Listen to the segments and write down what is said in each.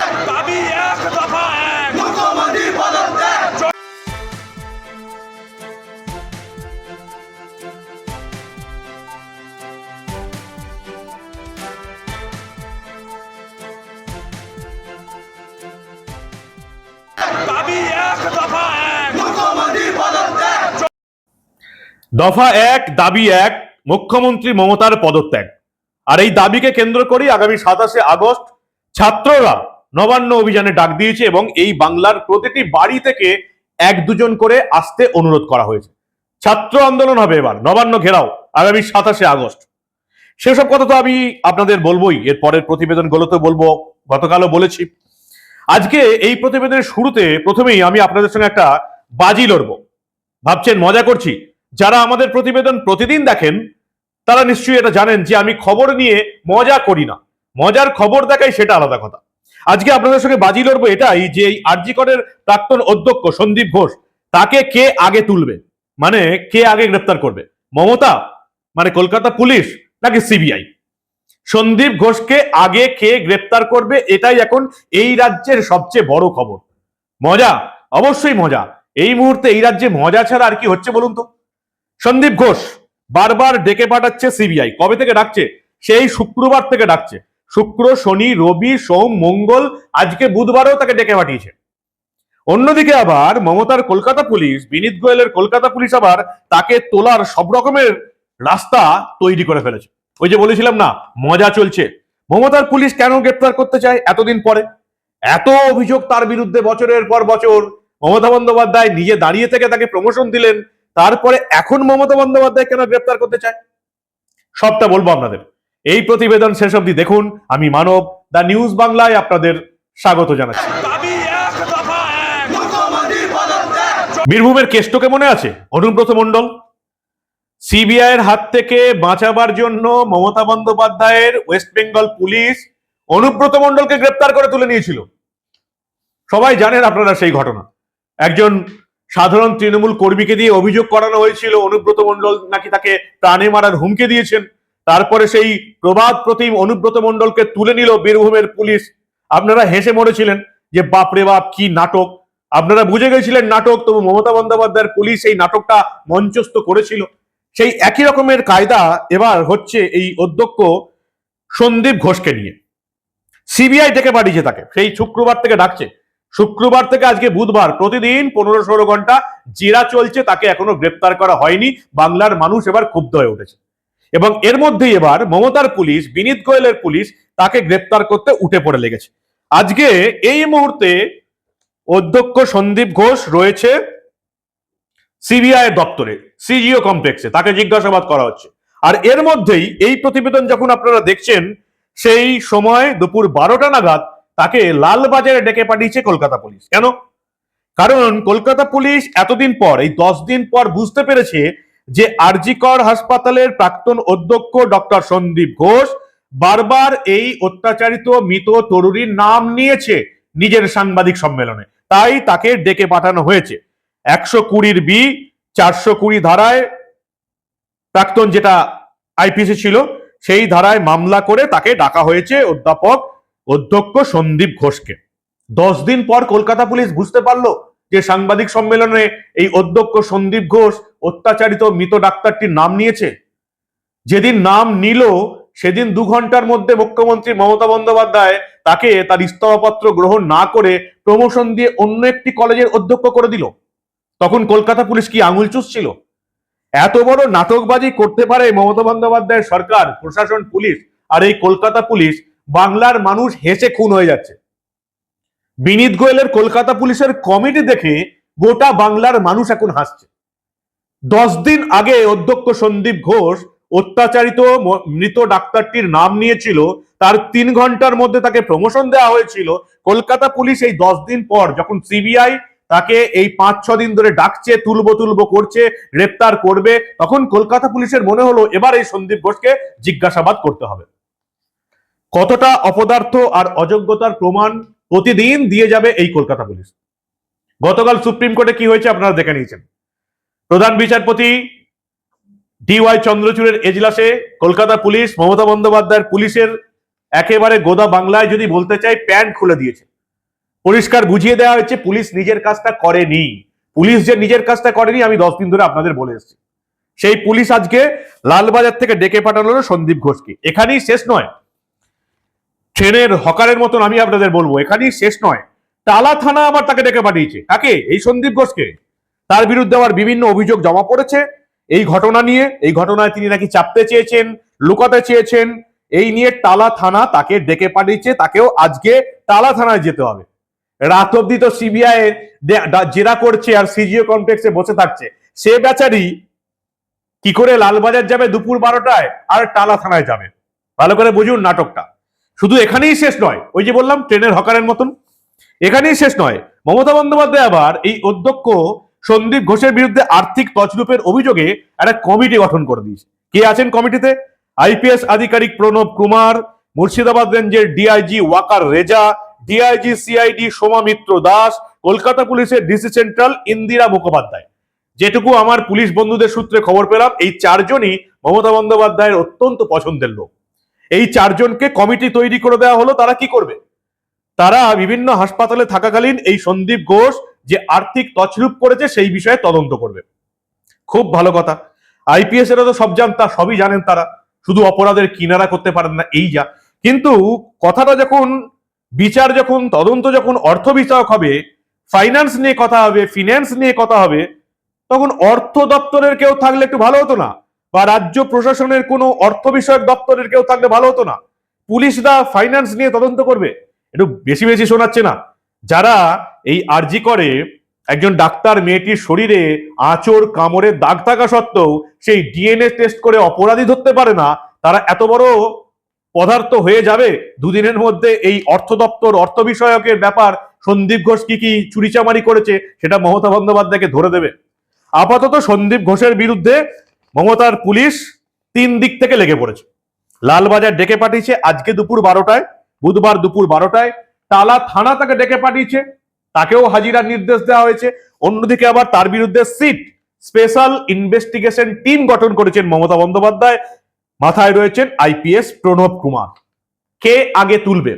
দাবি এক দফা এক। মুখ্যমন্ত্রী পদত্যাগ। দাবি এক দফা এক। মুখ্যমন্ত্রী পদত্যাগ। দফা এক দাবি এক মুখ্যমন্ত্রী মমতার পদত্যাগ। আর এই দাবিকে কেন্দ্র করেই আগামী সাতাশে আগস্ট ছাত্ররা নবান্ন অভিযানে ডাক দিয়েছে এবং এই বাংলার প্রতিটি বাড়ি থেকে এক দুজন করে আসতে অনুরোধ করা হয়েছে। ছাত্র আন্দোলন হবে এবার। নবান্ন ঘেরাও আগামী সাতাশে আগস্ট। সেসব কথা তো আমি আপনাদের বলবোই। এর পরের প্রতিবেদনগুলোতে বলব। গতকালও বলেছি। আজকে এই প্রতিবেদনের শুরুতে প্রথমেই আমি আপনাদের সঙ্গে একটা বাজি লড়বো। ভাবছেন, মজা করছি। যারা আমাদের প্রতিবেদন প্রতিদিন দেখেন, তারা নিশ্চয়ই এটা জানেন যে আমি খবর নিয়ে মজা করি না। মজার খবর দেখাই সেটা আলাদা কথা। আজকে আপনাদের সঙ্গে বাজি লড়বো এটাই যে এই আরজিকরের প্রাক্তন অধ্যক্ষ সন্দীপ ঘোষ, তাকে কে আগে তুলবে? মানে কে আগে গ্রেপ্তার করবে? মমতা? মানে কলকাতা পুলিশ নাকি সিবিআই? সন্দীপ ঘোষকে আগে কে গ্রেপ্তার করবে? এটাই এখন এই রাজ্যের সবচেয়ে বড় খবর। মজা? অবশ্যই মজা। এই মুহূর্তে এই রাজ্যে মজা ছাড়া আর কি হচ্ছে বলুন তো? সন্দীপ ঘোষ বারবার ডেকে পাঠাচ্ছে সিবিআই। কবে থেকে ডাকছে? সেই শুক্রবার থেকে ডাকছে। শুক্র, শনি, রবি, সোম, মঙ্গল, আজকে বুধবারও তাকে ডেকে পাঠিয়েছে। অন্যদিকে আবার মমতার কলকাতা পুলিশ, বিনীত গোয়েলের কলকাতা পুলিশ আবার তাকে তোলার সব রকমের রাস্তা তৈরি করে ফেলেছে। ওই যে বলেছিলাম না, মজা চলছে। মমতার পুলিশ কেন গ্রেপ্তার করতে চায় এতদিন পরে? এত অভিযোগ তার বিরুদ্ধে বছরের পর বছর মমতা বন্দ্যোপাধ্যায় নিজে দাঁড়িয়ে থেকে তাকে প্রমোশন দিলেন, তারপরে এখন মমতা বন্দ্যোপাধ্যায় কেন গ্রেপ্তার করতে চায়? সবটা বলব আপনাদের। এই প্রতিবেদন শেষ অবধি দেখুন। আমি মানব দা নিউজ বাংলায় আপনাদের স্বাগত জানাচ্ছি। বীরভূমের কেষ্টকে মনে আছে? অনুব্রত মণ্ডল। সিবিআই এর হাত থেকে বাঁচাবার জন্য মমতা বন্দ্যোপাধ্যায়ের ওয়েস্ট বেঙ্গল পুলিশ অনুব্রত মণ্ডলকে গ্রেপ্তার করে তুলে নিয়েছিল। সবাই জানেন আপনারা সেই ঘটনা। একজন সাধারণ তৃণমূল কর্মীকে দিয়ে অভিযোগ করানো হয়েছিল অনুব্রত মণ্ডল নাকি তাকে প্রাণে মারার হুমকি দিয়েছেন। তারপরে সেই প্রবাদ প্রতিম অনুব্রত মণ্ডলকে তুলে নিল বীরভূমের পুলিশ। আপনারা হেসে মরেছিলেন যে, বাপরে বাপ, কি নাটক! আপনারা বুঝে গেছিলেন নাটক, তবু মমতা বন্দ্যোপাধ্যায়ের পুলিশ এই নাটকটা মঞ্চস্থ করেছিল। সেই একই রকমের কায়দা এবার হচ্ছে এই অধ্যক্ষ সন্দীপ ঘোষকে নিয়ে। সিবিআই থেকে পাঠিয়েছে তাকে, সেই শুক্রবার থেকে ডাকছে। শুক্রবার থেকে আজকে বুধবার প্রতিদিন পনেরো ষোলো ঘণ্টা জেরা চলছে, তাকে এখনও গ্রেপ্তার করা হয়নি। বাংলার মানুষ এবার ক্ষুব্ধ হয়ে উঠেছে। এবং এর মধ্যেই এবার মমতার পুলিশ, বিনীত গোয়েলের পুলিশ তাকে গ্রেপ্তার করতে উঠে পড়ে লেগেছে। আজকে এই মুহূর্তে অধ্যক্ষ সন্দীপ ঘোষ রয়েছে সিবিআই দপ্তরে, সিজিও কমপ্লেক্সে, তাকে জিজ্ঞাসাবাদ করা হচ্ছে। আর এর মধ্যেই এই প্রতিবেদন যখন আপনারা দেখছেন, সেই সময় দুপুর বারোটা নাগাদ তাকে লালবাজারে ডেকে পাঠিয়েছে কলকাতা পুলিশ। কেন? কারণ কলকাতা পুলিশ এতদিন পর, এই দশ দিন পর বুঝতে পেরেছে যে আরজিকর হাসপাতালের প্রাক্তন অধ্যক্ষ ডক্টর সন্দীপ ঘোষ বারবার এই অত্যাচারিত মৃত তরুণীর নাম নিয়েছে নিজের সাংবাদিক সম্মেলনে। তাই তাকে ডেকে পাঠানো হয়েছে। একশো কুড়ির বি, চারশো কুড়ি ধারায় প্রাক্তন যেটা আইপিসি ছিল, সেই ধারায় মামলা করে তাকে ডাকা হয়েছে অধ্যাপক অধ্যক্ষ সন্দীপ ঘোষকে। দশ দিন পর কলকাতা পুলিশ বুঝতে পারল যে সাংবাদিক সম্মেলনে এই অধ্যক্ষ সন্দীপ ঘোষ অত্যাচারিত মৃত ডাক্তারটির নাম নিয়েছে। যেদিন নাম নিল, সেদিন দু ঘণ্টার মধ্যে মুখ্যমন্ত্রী মমতা বন্দ্যোপাধ্যায় তাকে তার ইস্তফাপত্র গ্রহণ না করে প্রমোশন দিয়ে অন্য একটি কলেজের অধ্যক্ষ করে দিল। তখন কলকাতা পুলিশ কি আঙুল চুষছিল? এত বড় নাটকবাজি করতে পারে মমতা বন্দ্যোপাধ্যায়ের সরকার, প্রশাসন, পুলিশ, আর এই কলকাতা পুলিশ বাংলার মানুষ হেসে খুন হয়ে যাচ্ছে। বিনীত গোয়েলের কলকাতা পুলিশের কমিটি দেখে গোটা বাংলার মানুষ এখন হাসছে। দশ দিন আগে অধ্যক্ষ সন্দীপ ঘোষ অত্যাচারিত মৃত ডাক্তারটির নাম নিয়েছিল। তার তিন ঘণ্টার মধ্যে তাকে প্রমোশন দেওয়া হয়েছিল। কলকাতা পুলিশ এই দশ দিন পর যখন সিবিআই তাকে এই পাঁচ, ছ দিন ধরে ডাকছে, তুলবো তুলবো করছে, গ্রেপ্তার করবে, তখন কলকাতা পুলিশের মনে হলো এবার এই সন্দীপ ঘোষকে জিজ্ঞাসাবাদ করতে হবে। কতটা অপদার্থ আর অযোগ্যতার প্রমাণ প্রতিদিন দিয়ে যাবে এই কলকাতা পুলিশ। গতকাল সুপ্রিম কোর্টে কি হয়েছে আপনারা দেখে নিয়েছেন। প্রধান বিচারপতি ডিওয়াই চন্দ্রচূড়ের এজলাসে কলকাতা পুলিশ, মমতা বন্দ্যোপাধ্যায়ের পুলিশের একেবারে গোদা বাংলায় যদি বলতে চাই, প্যান্ট খুলে দিয়েছে। পরিষ্কার বুঝিয়ে দেওয়া হয়েছে, পুলিশ নিজের কাজটা করেনি। পুলিশ যে নিজের কাজটা করেনি, আমি দশ দিন ধরে আপনাদের বলে এসেছি। সেই পুলিশ আজকে লালবাজার থেকে ডেকে পাঠানো হলো সন্দীপ ঘোষকে। এখানেই শেষ নয়। ট্রেনের হকারের মতন আমি আপনাদের বলব, এখানেই শেষ নয়। টালা থানা আবার তাকে ডেকে পাঠিয়েছে। তাকে এই সন্দীপ ঘোষকে। তার বিরুদ্ধে আবার বিভিন্ন অভিযোগ জমা পড়েছে। এই ঘটনা নিয়ে, এই ঘটনায় তিনি নাকি চাপতে চেয়েছেন, লুকাতে চেয়েছেন, এই নিয়ে টালা থানা তাকে ডেকে পাঠিয়েছে। তাকেও আজকে টালা থানায় যেতে হবে। রাত অব্দি তো সিবিআই জেরা করছে আর সিজিও কমপ্লেক্সে বসে থাকছে। সে বেচারি কি করে লালবাজার যাবে দুপুর বারোটায় আর টালা থানায় যাবে? ভালো করে বুঝুন নাটকটা। শুধু এখানেই শেষ নয়, ওই যে বললাম, ট্রেনের হকারের মতন। এখানেই শেষ নয়, মমতা বন্দ্যোপাধ্যায় আবার এই অধ্যক্ষ সন্দীপ ঘোষের বিরুদ্ধে আর্থিক তছরূপের অভিযোগে একটা কমিটি গঠন করে দিয়েছে। কে আছেন কমিটিতে? আইপিএস আধিকারিক প্রণব কুমার, মুর্শিদাবাদ রেঞ্জের DIG Waqar Raza, DIG CID Soma Mitra Das, Kolkata পুলিশের ডিসি সেন্ট্রাল ইন্দিরা মুখোপাধ্যায়। যেটুকু আমার পুলিশ বন্ধুদের সূত্রে খবর পেলাম, এই চারজনই মমতা বন্দ্যোপাধ্যায়ের অত্যন্ত পছন্দের লোক। এই চারজনকে কমিটি তৈরি করে দেওয়া হলো, তারা কি করবে? তারা বিভিন্ন হাসপাতালে থাকাকালীন এই সন্দীপ ঘোষ যে আর্থিক তছরূপ করেছে, সেই বিষয়ে তদন্ত করবে। খুব ভালো কথা। আইপিএস এরা তো সব জান, তা সবই জানেন তারা। শুধু অপরাধের কিনারা করতে পারেন না, এই যা। কিন্তু কথাটা যখন, বিচার যখন, তদন্ত যখন অর্থ বিষয়ক হবে ফাইন্যান্স নিয়ে কথা হবে ফিন্যান্স নিয়ে কথা হবে, তখন অর্থ দপ্তরের কেউ থাকলে একটু ভালো হতো না। বা রাজ্য প্রশাসনের কোনো অর্থ বিষয়ক দপ্তরের কেউ থাকলে ভালো হতো না। পুলিশরা ফাইন্যান্স নিয়ে তদন্ত করবে। একটু বেশি বেশি শোনাচ্ছে না। যারা এই আরজি করে, একজন ডাক্তার মেয়েটির শরীরে আঁচড়, কামড়ে দাগ থাকা সত্ত্বেও সেই ডিএনএ টেস্ট করে অপরাধী ধরতে পারে না, তারা এত বড় পদার্থ হয়ে যাবে দুদিনের মধ্যে এই অর্থ দপ্তর, অর্থ বিষয়কের ব্যাপার, সন্দীপ ঘোষ কি কি চুরিচামারি করেছে, সেটা মমতা বন্দ্যোপাধ্যায়কে ধরে দেবে। আপাতত সন্দীপ ঘোষের বিরুদ্ধে মমতার পুলিশ তিন দিক থেকে লেগে পড়েছে। লালবাজার ডেকে পাঠিয়েছে, আজকে দুপুর বারোটায়, বুধবার দুপুর বারোটায়। তালা থানা তাকে ডেকে পাঠিয়েছে, তাকেও হাজিরার নির্দেশ দেওয়া হয়েছে। অন্যদিকে আবার তার বিরুদ্ধে সিট স্পেশাল ইনভেস্টিগেশন টিম গঠন করেছেন মমতা বন্দ্যোপাধ্যায়। মাথায় রয়েছেন আইপিএস প্রণব কুমার। কে আগে তুলবে?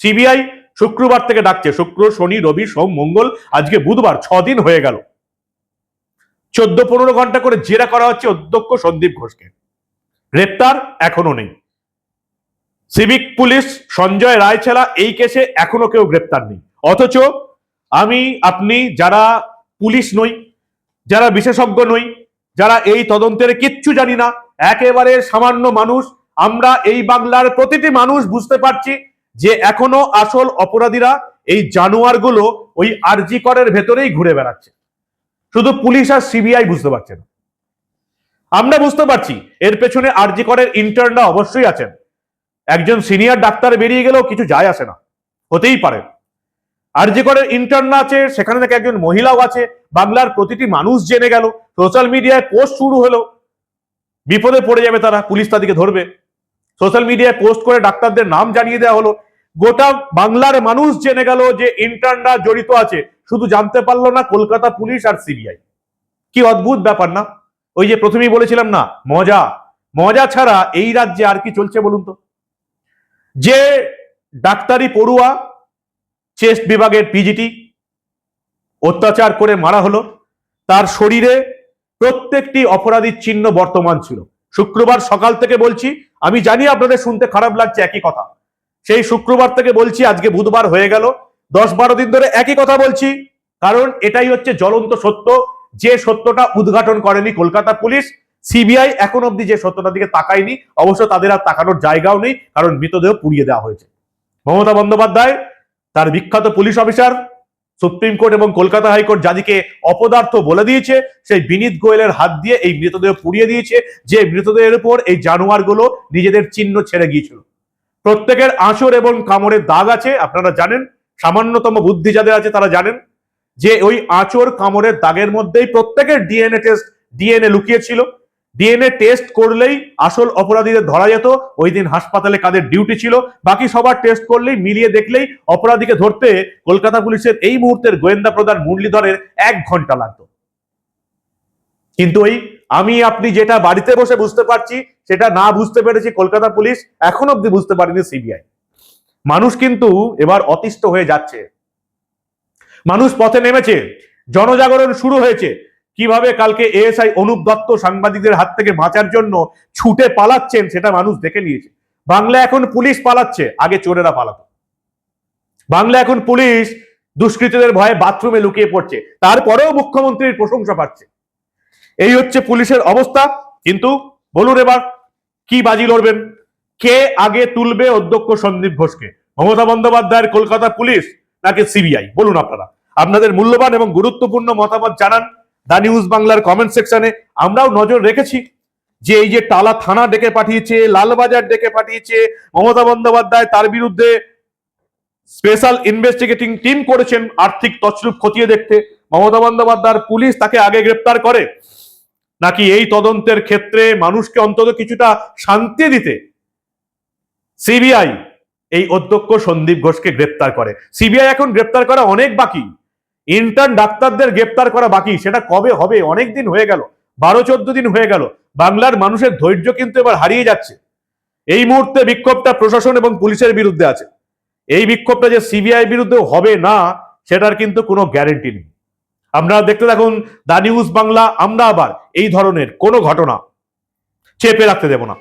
সিবিআই শুক্রবার থেকে ডাকছে, শুক্র, শনি, রবি, সোম, মঙ্গল, আজকে বুধবার ছ দিন হয়ে গেল। চোদ্দ পনেরো ঘণ্টা করে জেরা করা হচ্ছে অধ্যক্ষ সন্দীপ ঘোষকে। গ্রেপ্তার এখনও নেই। সিভিক পুলিশ সঞ্জয় রায় ছাড়া এই কেসে এখনও কেউ গ্রেপ্তার নেই। অথচ আমি, আপনি যারা পুলিশ নই, যারা বিশেষজ্ঞ নই, যারা এই তদন্তের কিচ্ছু জানি না, একেবারে সামান্য মানুষ, আমরা এই বাংলার প্রতিটি মানুষ বুঝতে পারছি যে এখনও আসল অপরাধীরা এই জানোয়ারগুলো ওই আরজি করের ভেতরেই ঘুরে বেড়াচ্ছে। শুধু পুলিশ আর সিবিআই বুঝতে পারছে না। আমরা বুঝতে পারছি, এর পেছনে আরজি করের ইন্টার্নরা অবশ্যই আছেন। একজন সিনিয়র ডাক্তার বেরিয়ে গেলেও কিছু যায় আসে না। হতেই পারে। আর যে করে ইন্টার্ন আছে, সেখানে থেকে একজন মহিলাও আছে। বাংলার প্রতিটি মানুষ জেনে গেল সোশ্যাল মিডিয়ায় পোস্ট শুরু হলো। বিপদে পড়ে যাবে তারা, পুলিশ তাদেরকে ধরবে। সোশ্যাল মিডিয়ায় পোস্ট করে ডাক্তারদের নাম জানিয়ে দেওয়া হলো। গোটা বাংলার মানুষ জেনে গেল যে ইন্টার্নরা জড়িত আছে। শুধু জানতে পারল না কলকাতা পুলিশ আর সিবিআই। কি অদ্ভুত ব্যাপার না? ওই যে প্রথমেই বলেছিলাম না, মজা। মজা ছাড়া এই রাজ্যে আর কি চলছে বলুন তো? যে ডাক্তারি পড়ুয়া, চেস্ট বিভাগের পিজিটি, অত্যাচার করে মারা হলো, তার শরীরে প্রত্যেকটি অপরাধীর চিহ্ন বর্তমান ছিল। শুক্রবার সকাল থেকে বলছি, আমি জানি আপনাদের শুনতে খারাপ লাগছে, একই কথা। সেই শুক্রবার থেকে বলছি, আজকে বুধবার হয়ে গেল দশ বারো দিন ধরে একই কথা বলছি। কারণ এটাই হচ্ছে জ্বলন্ত সত্য। যে সত্যটা উদ্ঘাটন করেনি কলকাতা পুলিশ, সিবিআই এখন অব্দি যে সত্যটার দিকে তাকায়নি, অবশ্য তাদের আর তাকানোর জায়গাও নেই, কারণ মৃতদেহ পুড়িয়ে দেওয়া হয়েছে। মমতা বন্দ্যোপাধ্যায়, তার বিখ্যাত পুলিশ অফিসার, সুপ্রিম কোর্ট এবং কলকাতা হাইকোর্ট যাদিকে অপদার্থ বলে দিয়েছে, সেই বিনীত গোয়েলের হাত দিয়ে এই মৃতদেহ পুড়িয়ে দিয়েছে, যে মৃতদেহের উপর এই জানোয়ারগুলো নিজেদের চিহ্ন ছেড়ে গিয়েছিল। প্রত্যেকের আঁচড় এবং কামড়ের দাগ আছে, আপনারা জানেন সামান্যতম বুদ্ধি যাদের আছে তারা জানেন যে ওই আঁচড় কামড়ের দাগের মধ্যেই প্রত্যেকের ডিএনএ টেস্ট ডিএনএ লুকিয়েছিল। ডিএনএ টেস্ট করলেই আসল অপরাধীদের ধরা যেত, ওই দিন হাসপাতালে কাদের ডিউটি ছিল। বাকি সবার টেস্ট করলেই, মিলিয়ে দেখলেই অপরাধীকে ধরতে কলকাতা পুলিশের এই মুহূর্তের গোয়েন্দা প্রধান মুরলীধরের এক ঘণ্টা লাগতো। কিন্তু ওই আমি আপনি যেটা বাড়িতে বসে বুঝতে পারছি, সেটা না বুঝতে পেরেছি কলকাতা পুলিশ এখন অব্দি বুঝতে পারেনি সিবিআই মানুষ কিন্তু এবার অতিষ্ঠ হয়ে যাচ্ছে। মানুষ পথে নেমেছে, জনজাগরণ শুরু হয়েছে। কীভাবে কালকে এএসআই অনুপ দত্ত সাংবাদিকদের হাত থেকে বাঁচার জন্য ছুটে পালাচ্ছেন সেটা মানুষ দেখে নিয়েছে। বাংলা এখন পুলিশ পালাচ্ছে, আগে চোরেরা পালাতো। বাংলা এখন পুলিশ দুষ্কৃতীদের ভয়ে বাথরুমে লুকিয়ে পড়ছে, তারপরেও মুখ্যমন্ত্রীর প্রশংসা পাচ্ছে এই হচ্ছে পুলিশের অবস্থা, কিন্তু বলুন এবার, কি বাজি লড়বেন? কে আগে তুলবে অধ্যক্ষ সন্দীপ ঘোষকে? মমতা বন্দ্যোপাধ্যায়ের কলকাতা পুলিশ নাকি সিবিআই? বলুন আপনারা। আপনাদের মূল্যবান এবং গুরুত্বপূর্ণ মতামত জানান দা নিউজ বাংলার কমেন্ট সেকশনে। আমরাও নজর রেখেছি যে এই যে টালা থানা ডেকে পাঠিয়েছে, লালবাজার ডেকে পাঠিয়েছে, মমতা বন্দ্যোপাধ্যায় তার বিরুদ্ধে স্পেশাল ইনভেস্টিগেটিং টিম করেছেন আর্থিক তছরূপ খতিয়ে দেখতে। মমতা বন্দ্যোপাধ্যায়ের পুলিশ তাকে আগে গ্রেপ্তার করে। নাকি এই তদন্তের ক্ষেত্রে মানুষকে অন্তত কিছুটা শান্তি দিতে সিবিআই এই অধ্যক্ষ সন্দীপ ঘোষকে গ্রেপ্তার করে। সিবিআই এখন গ্রেপ্তার করা অনেক বাকি। ইন্টার্ন ডাক্তারদের গ্রেপ্তার করা বাকি। সেটা কবে হবে? অনেক দিন হয়ে গেল। বারো, চোদ্দ দিন হয়ে গেল। বাংলার মানুষের ধৈর্য কিন্তু এবার হারিয়ে যাচ্ছে। এই মুহূর্তে বিক্ষোভটা প্রশাসন এবং পুলিশের বিরুদ্ধে আছে। এই বিক্ষোভটা যে সিবিআই বিরুদ্ধে হবে না, সেটার কিন্তু কোনো গ্যারেন্টি নেই। আপনারা দেখতে থাকুন দা নিউজ বাংলা, আমরা আবার এই ধরনের কোনো ঘটনা চেপে রাখতে দেব না।